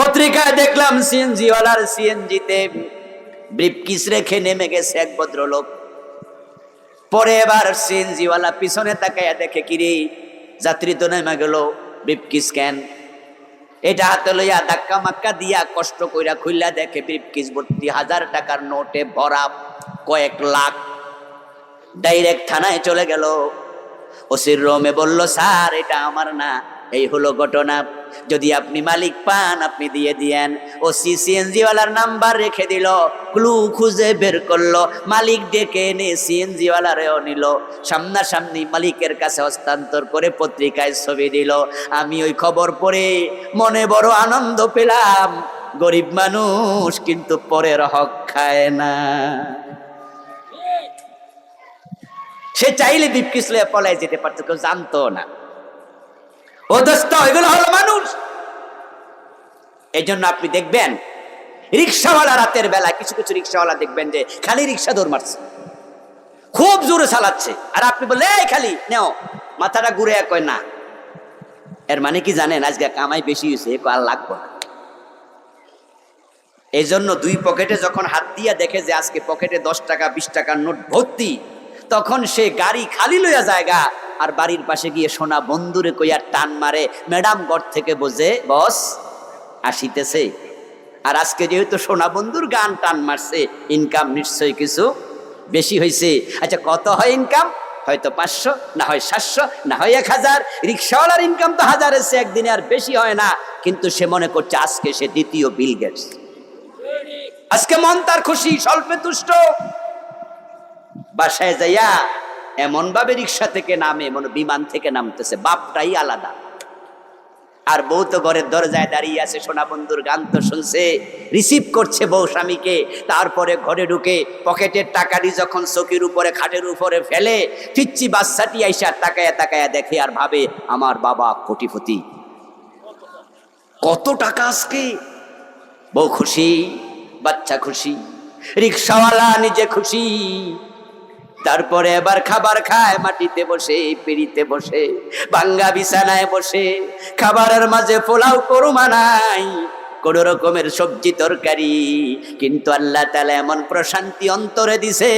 পত্রিকায় দেখলাম সিএনজি ওয়ালার সিএনজিতে ব্রিফকিস রেখে নেমে গেছে এক ভদ্রলোক। পরে এবার সিএনজি ওয়ালা পিছনে তাকাইয়া দেখে, কিরে, যাত্রী তো নেমে গেল ব্রিফকিস কেন? এটা হাতে লইয়া ধাক্কা মাক্কা দিয়া কষ্ট কইরা খুললা দেখে ব্রিফকিস ভর্তি হাজার টাকার নোটে ভরা কয়েক লাখ। ডাইরেক্ট থানায় চলে গেল। ওসির রোমে বলল, স্যার, এটা আমার না এই হলো ঘটনা। যদি আপনি মালিক পান, আপনি দিয়ে দিয়েন। ও সিএনজি ওয়ালার নাম্বার রেখে দিল, ক্লু খুঁজে বের করল। মালিক ডেকে এনে সিএনজি ওয়ালারেও নিল। সামনাসামনি মালিকের কাছে হস্তান্তর করে পত্রিকায় ছবি দিল। আমি ওই খবর পড়ে মনে বড় আনন্দ পেলাম। গরিব মানুষ কিন্তু পরের হক খায় না। সে চাইলে বিপকিসলে পলায় যেতে পারতো, কেউ জানতো না। ও দোস্ত এই জন্য আপনি দেখবেন, রিক্সাওয়ালা রাতের বেলা কিছু কিছু রিক্সাওয়ালা দেখবেন যে খালি রিক্সা দৌড় মারছে। খুব জোরে চালাচ্ছে। আর আপনি বলে এই খালি, নেও। মাথাটা ঘুরে কয়, না। এর মানে কি জানেন, আজকে কামাই বেশি হয়েছে আর লাগবো না। এই জন্য দুই পকেটে যখন হাত দিয়া দেখে যে আজকে পকেটে দশ টাকা, বিশ টাকার নোট ভর্তি, তখন সে গাড়ি খালি লইয়া জায়গা আর বাড়ির পাশে গিয়ে সোনা বন্ধুরে কইয়ার টান মারে, ম্যাডাম, ঘর থেকে বোঝে, বস, আসিতেছে। আর আজকে যেহেতু সোনা বন্ধুর গান টান মারছে ইনকাম নিশ্চয়ই কিছু বেশি হয়েছে আচ্ছা কত হয় ইনকাম হয়তো পাঁচশো, না হয় সাতশো, না হয় এক হাজার। রিক্সাওয়ালার ইনকাম তো হাজার এসে একদিনে, আর বেশি হয় না। কিন্তু সে মনে করছে আজকে সে দ্বিতীয় বিল গেটস আজকে মন তার খুশি, স্বল্পে তুষ্ট। বাসায় যাইয়া এমন ভাবে রিক্সা থেকে নামে, মনে বিমান থেকে নামতেছে, বাপটাই আলাদা। আর বউ তো ঘরের দরজায় দাঁড়িয়ে আছে, সোনা বন্ধুর গান তো শুনছে রিসিভ করছে বউ স্বামীকে, তারপরে ঘরে ঢুকে পকেটের টাকাটি যখন চকির উপরে, খাটের উপরে ফেলে ফিচ্ছি বাচ্চাটি আইসা তাকায়া তাকায়া দেখে আর ভাবে, আমার বাবা কোটিপতি। কত টাকা আজকে? বউ খুশি, বাচ্চা খুশি, রিক্সাওয়ালা নিজে খুশি। তারপরে এবার খাবার খায়, মাটিতে বসে পেরিতে বসে ভাঙ্গা বিছানায় বসে, খাবারের মাঝে পোলাও করুমা নাই। কোন রকমের সবজি তরকারি। কিন্তু আল্লাহ তালা এমন প্রশান্তি অন্তরে দিছে,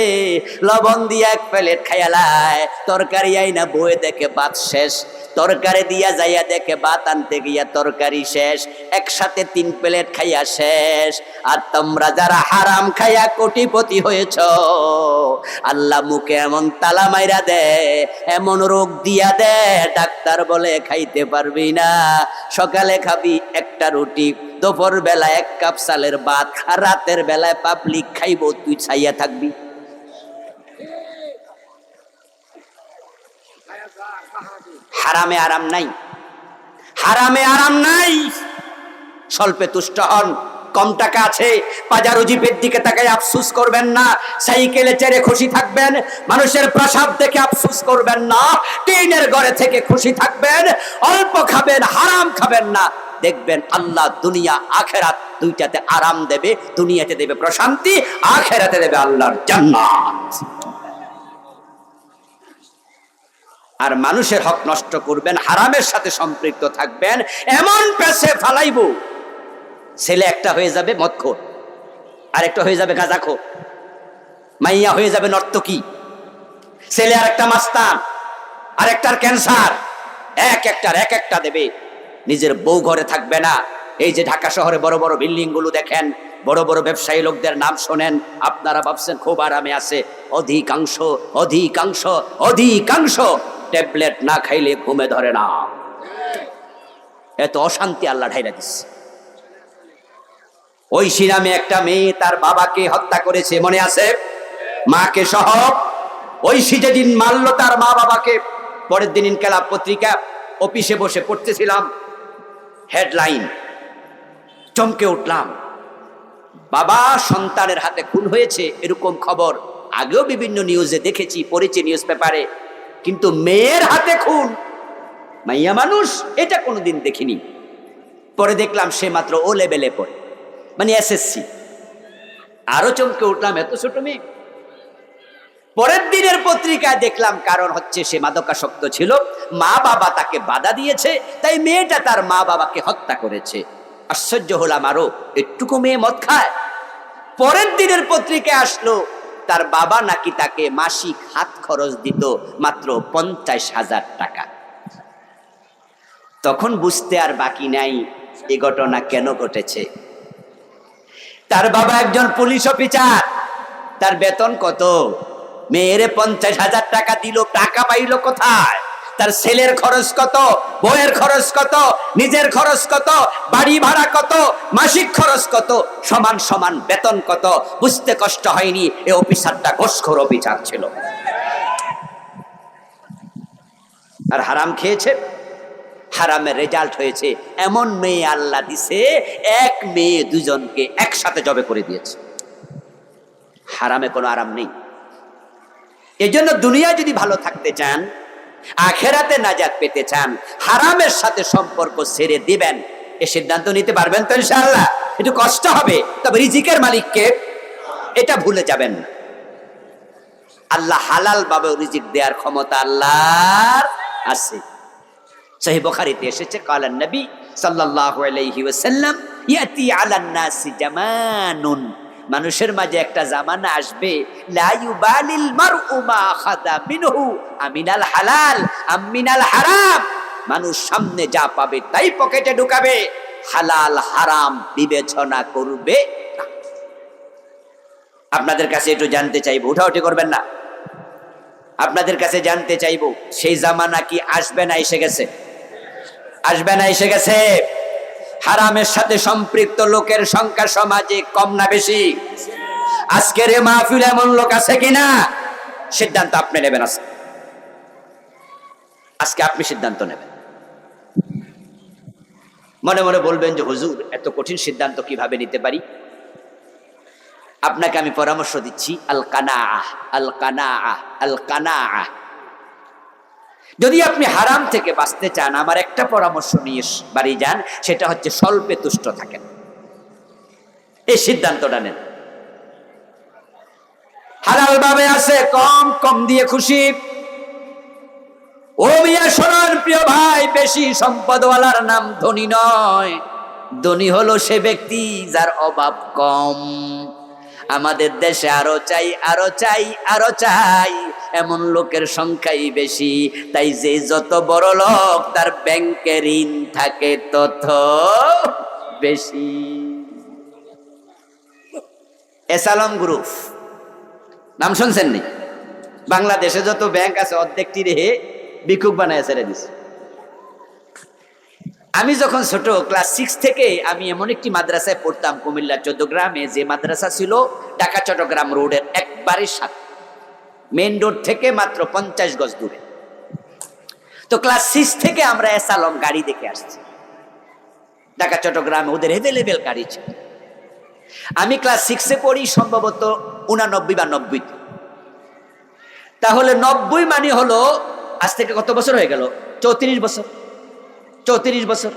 লবণ দিয়ে এক প্লেট খায়ালায় তরকারি আইনা বয়ে দেখে ভাত শেষ, তরকারি দিয়া যাইয়া দেখে ভাত আনতে গিয়া তরকারি শেষ, একসাথে তিন প্লেট খাইয়া শেষ। আর তোমরা যারা হারাম খাইয়া কোটিপতি হয়েছ, আল্লাহ মুখে এমন তালা মাইরা দে, এমন রোগ দিয়া দে, ডাক্তার বলে খাইতে পারবি না। সকালে খাবি একটা রুটি দুপুর বেলা এক কাপ চালের ভাত আর রাতের বেলায় পাবলিক খাইব, তুই ছাইয়া থাকবি। হারামে আরাম নাই। হারামে আরাম নাই। স্বল্পে তুষ্ট হন, কম টাকা আছে। বাজার জিপের দিকে তাকাই আফসুস করবেন না। সাইকেলে চেড়ে খুশি থাকবেন। মানুষের প্রসাব দেখে আফসুস করবেন না। টিনের ঘরে থেকে খুশি থাকবেন। অল্প খাবেন, হারাম খাবেন না। দেখবেন আল্লাহ দুনিয়া, আখেরাত দুইটাতে আরাম দেবে, দুনিয়াতে দেবে প্রশান্তি, আখেরাতে দেবে আল্লাহর জান্নাত। আর মানুষের হক নষ্ট করবেন, হারামের সাথে সম্পৃক্ত থাকবেন, এমন পেছে ফালাইব, ছেলে একটা হয়ে যাবে মদখোর আর একটা হয়ে যাবে গাঁজাখোর, মাইয়া হয়ে যাবে নর্তকী, ছেলে আর একটা মাস্তান আর একটার ক্যান্সার, এক একটার এক একটা দেবে। নিজের বউ ঘরে থাকবে না। এই যে ঢাকা শহরে বড় বড় বিল্ডিংগুলো দেখেন, বড় বড় ব্যবসায়ী লোকদের নাম শোনেন, আপনারা ভাবছেন খুব আরামে আছে। অধিকাংশ অধিকাংশ অধিকাংশ ট্যাবলেট না খাইলে ঘুমে ধরে না। এত অশান্তি আল্লাহ ঢাইলা দিচ্ছে ওই সিনামে একটা মেয়ে তার বাবাকে হত্যা করেছে, মনে আছে? মাকে সহ। ওই যেদিন মারল তার মা বাবাকে পরের দিন ইনকালাব পত্রিকা অফিসে বসে পড়তেছিলাম। হেডলাইন চমকে উঠলাম। বাবা সন্তানের হাতে খুন হয়েছে এরকম খবর আগেও বিভিন্ন নিউজে দেখেছি, পড়েছি নিউজ পেপারে কিন্তু মেয়ের হাতে খুন? মাইয়া মানুষ, এটা কোনোদিন দেখিনি। পরে দেখলাম সে মাত্র ও লেভেলে পড়ে মানে এসএসসি আরও চমকে উঠলাম, এত ছোট মেয়ে? পরের দিনের পত্রিকায় দেখলাম কারণ হচ্ছে সে মাদকাসক্ত ছিল। মা বাবা তাকে বাধা দিয়েছে, তাই মেয়েটা তার মা বাবাকে হত্যা করেছে। আশ্চর্য হলাম আরও একটুকু মেয়ে মদ খায়। পরের দিনের পত্রিকায় আসলো, তার বাবা নাকি তাকে মাসিক হাত খরচ দিত মাত্র পঞ্চাশ হাজার টাকা। তখন বুঝতে আর বাকি নাই এ ঘটনা কেন ঘটেছে। তার বাবা একজন পুলিশ অফিসার, তার বেতন কত? মেয়েরে পঞ্চাশ হাজার টাকা দিল, টাকা পাইল কোথায়? তার ছেলের খরচ কত বইয়ের খরচ কত, নিজের খরচ কত, বাড়ি ভাড়া কত, মাসিক খরচ কত, সমান সমান বেতন কত, বুঝতে কষ্ট হয়নি, এ অফিসারটা ঘোষখোর অফিসার ছিল। আর হারাম খেয়েছে? হারামের রেজাল্ট হয়েছে। এমন মেয়ে আল্লাহ দিছে, এক মেয়ে দুজনকে একসাথে জবে করে দিয়েছে। হারামে কোনো আরাম নেই। এজন্য দুনিয়া যদি ভালো থাকতে চান, আখেরাতে নাজাত পেতে চান, হারামের সাথে সম্পর্ক ছেড়ে দিবেন, এ সিদ্ধান্ত নিতে পারবেন তো ইনশাআল্লাহ। একটু কষ্ট হবে, তবে রিজিকের মালিককে এটা ভুলে যাবেন না। আল্লাহ হালাল ভাবে রিজিক দেওয়ার ক্ষমতা আল্লাহর আছে। সহি বুখারীতে এসেছে কালান নবী সাল্লাল্লাহু আলাইহি ওয়াসাল্লাম, ইয়াতি আলান নাসি জামানুন। মানুষের মাঝে একটা জামানা আসবে মানুষ সামনে যা পাবে তাই পকেটে ঢুকাবে। হালাল, হারাম বিবেচনা করবে আপনাদের কাছে একটু জানতে চাইব উঠাউঠি করবেন না। আপনাদের কাছে জানতে চাইব, সেই জামানা কি আসবে না এসে গেছে? আসবে না এসে গেছে? হারামের সাথে সম্পৃক্ত লোকের সংখ্যা সমাজে কম না বেশি। আজকের এ মাহফিল এমন লোক আছে কিনা? সিদ্ধান্ত আপনি নেবেন আজকে। আজকে আপনি সিদ্ধান্ত নেবেন। মনে মনে বলবেন যে, হুজুর, এত কঠিন সিদ্ধান্ত কীভাবে নিতে পারি? আপনাকে আমি পরামর্শ দিচ্ছি আল কানা আল কানা আল কানা যদি আপনি হারাম থেকে বাঁচতে চান, আমার একটা পরামর্শ নিয়ে বাড়ি যান, সেটা হচ্ছে স্বল্পে তুষ্ট থাকেন। এই সিদ্ধান্তটা নেন। হালাল ভাবে আছে, কম কম দিয়ে খুশি। ও মিয়া শোনার প্রিয় ভাই, বেশি সম্পদওয়ালার নাম ধনী নয়। ধনী হলো সে ব্যক্তি যার অভাব কম। আমাদের দেশে আরও চাই আরও চাই আরও চাই। এমন লোকের সংখ্যাই বেশি। তাই যে যত বড় লোক, তার ব্যাংকে ঋণ থাকে তত বেশি। এসালম গ্রুপ, নাম শুনছেন নি বাংলাদেশে যত ব্যাংক আছে, অর্ধেকটি রেহে বিক্ষোভ বানায় ছেড়ে দিছে। আমি যখন ছোট ক্লাস সিক্স থেকে আমি এমন একটি মাদ্রাসায় পড়তাম কুমিল্লা গ্রামে যে মাদ্রাসা ছিল ঢাকা চট্টগ্রাম রোডের একবারে সাথে। মেন রোড থেকে মাত্র পঞ্চাশ গজ দূরে। তো ক্লাস সিক্স থেকে আমরা এসালম গাড়ি দেখে আসছি। ঢাকা চট্টগ্রামে ওদের এভেলেবেল গাড়ি ছিল। আমি ক্লাস সিক্সে পড়ি সম্ভবত উনানব্বই বা নব্বই তাহলে নব্বই মানে হলো, আজ থেকে কত বছর হয়ে গেল? চৌত্রিশ বছর। চৌত্রিশ বছর।